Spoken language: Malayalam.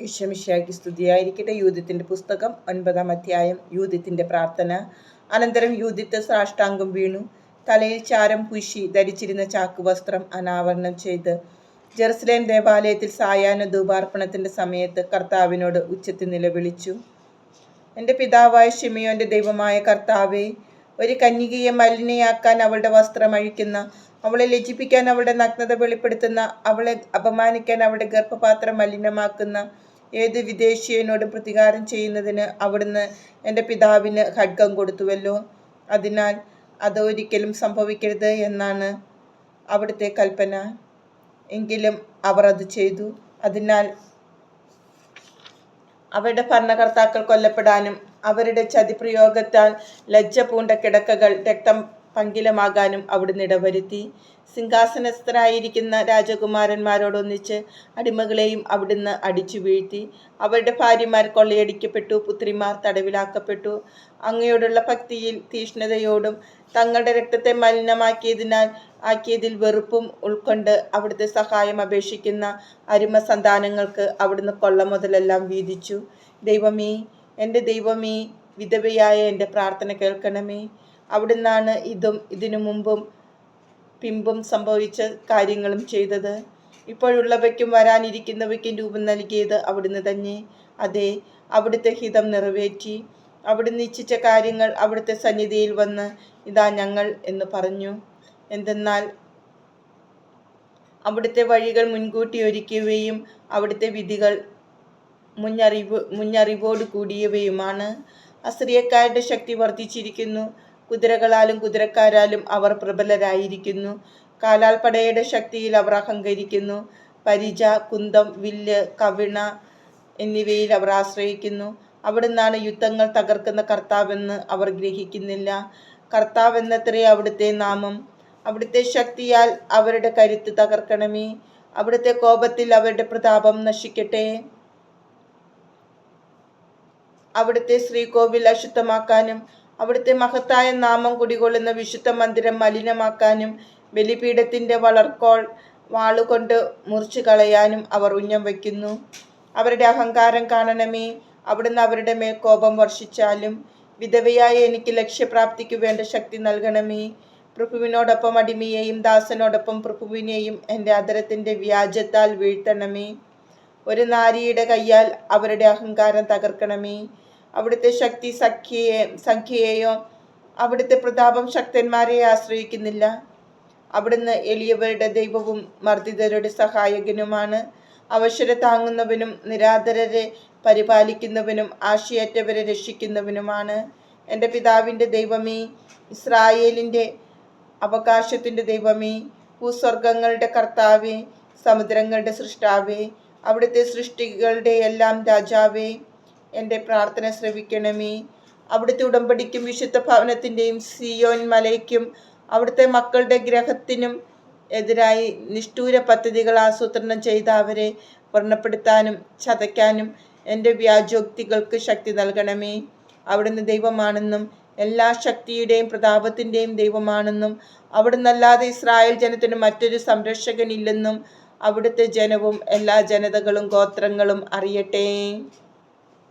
ഈശ്വമിശിയാക്കി സ്തുതിയായിരിക്കട്ടെ. യൂതിത്തിന്റെ പുസ്തകം ഒൻപതാം അധ്യായം യൂതിത്തിന്റെ പ്രാർത്ഥന. അനന്തരം യൂതിത്ത് സാഷ്ടാംഗം വീണു. തലയിൽ ചാരം പൂശി ധരിച്ചിരുന്ന ചാക്കുവസ്ത്രം അനാവരണം ചെയ്ത് ജെറുസലേം ദേവാലയത്തിൽ സായാഹ്ന ധൂപാർപ്പണത്തിന്റെ സമയത്ത് കർത്താവിനോട് ഉച്ചത്തിൽ നിലവിളിച്ചു. എന്റെ പിതാവായ ഷിമിയോന്റെ ദൈവമായ കർത്താവെ ഒരു കന്യകയെ മലിനയാക്കാൻ അവളുടെ വസ്ത്രം അഴിക്കുന്ന അവളെ ലജ്ജിപ്പിക്കാൻ അവളുടെ നഗ്നത വെളിപ്പെടുത്തുന്ന അവളെ അപമാനിക്കാൻ അവളുടെ ഗർഭപാത്രം മലിനമാക്കുന്ന ഏത് വിദേശീയനോടും പ്രതികാരം ചെയ്യുന്നതിന് അവിടുന്ന് എന്റെ പിതാവിന് ഖഡ്ഗം കൊടുത്തുവല്ലോ. അതിനാൽ അതൊരിക്കലും സംഭവിക്കരുത് എന്നാണ് അവിടുത്തെ കൽപ്പന. എങ്കിലും അവർ അത് ചെയ്തു. അതിനാൽ അവരുടെ ഭരണകർത്താക്കൾ കൊല്ലപ്പെടാനും അവരുടെ ചതിപ്രയോഗത്താൽ ലജ്ജ പൂണ്ട കിടക്കകൾ രക്തം പങ്കിലമാകാനും അവിടുന്ന് ഇടവരുത്തി. സിംഹാസനസ്ഥരായിരിക്കുന്ന രാജകുമാരന്മാരോടൊന്നിച്ച് അടിമകളെയും അവിടുന്ന് അടിച്ചു വീഴ്ത്തി. അവരുടെ ഭാര്യമാർ കൊള്ളയടിക്കപ്പെട്ടു പുത്രിമാർ തടവിലാക്കപ്പെട്ടു. അങ്ങയോടുള്ള ഭക്തിയിൽ തീഷ്ണതയോടും തങ്ങളുടെ രക്തത്തെ മലിനമാക്കിയതിനാൽ ആക്കിയതിൽ വെറുപ്പും ഉൾക്കൊണ്ട് അവിടുത്തെ സഹായം അപേക്ഷിക്കുന്ന അരിമ സന്താനങ്ങൾക്ക് അവിടുന്ന് കൊള്ള മുതലെല്ലാം വീതിച്ചു. ദൈവമേ എന്റെ ദൈവമേ വിധവയായ എന്റെ പ്രാർത്ഥന കേൾക്കണമേ. അവിടുന്നാണ് ഇതും ഇതിനു മുമ്പും പിമ്പും സംഭവിച്ച കാര്യങ്ങളും ചെയ്തത്. ഇപ്പോഴുള്ളവയ്ക്കും വരാനിരിക്കുന്നവയ്ക്കും രൂപം നൽകിയത് അവിടുന്ന് തന്നെ. അതെ അവിടുത്തെ ഹിതം നിറവേറ്റി. അവിടെ നിശ്ചിച്ച കാര്യങ്ങൾ അവിടുത്തെ സന്നിധിയിൽ വന്ന് ഇതാ ഞങ്ങൾ എന്ന് പറഞ്ഞു. എന്തെന്നാൽ അവിടുത്തെ വഴികൾ മുൻകൂട്ടി ഒരുക്കുകയും അവിടുത്തെ വിധികൾ മുന്നറിവ് മുന്നറിവോട് കൂടിയവയുമാണ്. അസ്ത്രീയക്കാരുടെ ശക്തി വർദ്ധിച്ചിരിക്കുന്നു. കുതിരകളാലും കുതിരക്കാരാലും അവർ പ്രബലരായിരിക്കുന്നു. കാലാൽപ്പടയുടെ ശക്തിയിൽ അവർ അഹങ്കരിക്കുന്നു. പരിച കുന്തം വില്ല് കവിണ എന്നിവയിൽ അവർ ആശ്രയിക്കുന്നു. അവിടുന്നാണ് യുദ്ധങ്ങൾ തകർക്കുന്ന കർത്താവെന്ന് അവർ ഗ്രഹിക്കുന്നില്ല. കർത്താവെന്നത്രേ അവിടുത്തെ നാമം. അവിടുത്തെ ശക്തിയാൽ അവരുടെ കരുത്ത് തകർക്കണമേ. അവിടുത്തെ കോപത്തിൽ അവരുടെ പ്രതാപം നശിക്കട്ടെ. അവിടുത്തെ ശ്രീകോവിൽ അശുദ്ധമാക്കാനും അവിടുത്തെ മഹത്തായ നാമം കുടികൊള്ളുന്ന വിശുദ്ധ മന്ദിരം മലിനമാക്കാനും ബലിപീഠത്തിന്റെ വളർക്കോൾ വാളുകൊണ്ട് മുറിച്ചു കളയാനും അവർ ഉന്നം വയ്ക്കുന്നു. അവരുടെ അഹങ്കാരം കാണണമേ. അവിടുന്ന് അവരുടെ മേൽ കോപം വർഷിച്ചാലും വിധവയായ എനിക്ക് ലക്ഷ്യപ്രാപ്തിക്ക് വേണ്ട ശക്തി നൽകണമേ. പ്രഭുവിനോടൊപ്പം അടിമയെയും ദാസനോടൊപ്പം പ്രഭുവിനെയും എന്റെ അദരത്തിന്റെ വ്യാജത്താൽ വീഴ്ത്തണമേ. ഒരു നാരിയുടെ കയ്യാൽ അവരുടെ അഹങ്കാരം തകർക്കണമേ. അവിടുത്തെ ശക്തി സഖ്യയെ സംഖ്യയെയോ അവിടുത്തെ പ്രതാപം ശക്തന്മാരെ ആശ്രയിക്കുന്നില്ല. അവിടുന്ന് എളിയവരുടെ ദൈവവും മർദ്ദിതരുടെ സഹായകനുമാണ്. അവശര താങ്ങുന്നവനും നിരാധരരെ പരിപാലിക്കുന്നവനും ആശയറ്റവരെ രക്ഷിക്കുന്നവനുമാണ്. എന്റെ പിതാവിന്റെ ദൈവമേ ഇസ്രായേലിന്റെ അവകാശത്തിന്റെ ദൈവമേ ഭൂസ്വർഗങ്ങളുടെ കർത്താവേ സമുദ്രങ്ങളുടെ സൃഷ്ടാവേ അവിടുത്തെ സൃഷ്ടികളുടെ എല്ലാം രാജാവേ എന്റെ പ്രാർത്ഥന ശ്രവിക്കണമേ. അവിടുത്തെ ഉടമ്പടിക്കും വിശുദ്ധ ഭവനത്തിന്റെയും സിയോൻ മലയ്ക്കും അവിടുത്തെ മക്കളുടെ ഗ്രഹത്തിനും എതിരായി നിഷ്ഠൂര പദ്ധതികൾ ആസൂത്രണം ചെയ്ത അവരെ വർണപ്പെടുത്താനും ചതയ്ക്കാനും എന്റെ വ്യാജോക്തികൾക്ക് ശക്തി നൽകണമേ. അവിടുന്ന് ദൈവമാണെന്നും എല്ലാ ശക്തിയുടെയും പ്രതാപത്തിന്റെയും ദൈവമാണെന്നും അവിടുന്നല്ലാതെ ഇസ്രായേൽ ജനത്തിന് മറ്റൊരു സംരക്ഷകനില്ലെന്നും അവിടുത്തെ ജനവും എല്ലാ ജനതകളും ഗോത്രങ്ങളും അറിയട്ടെ.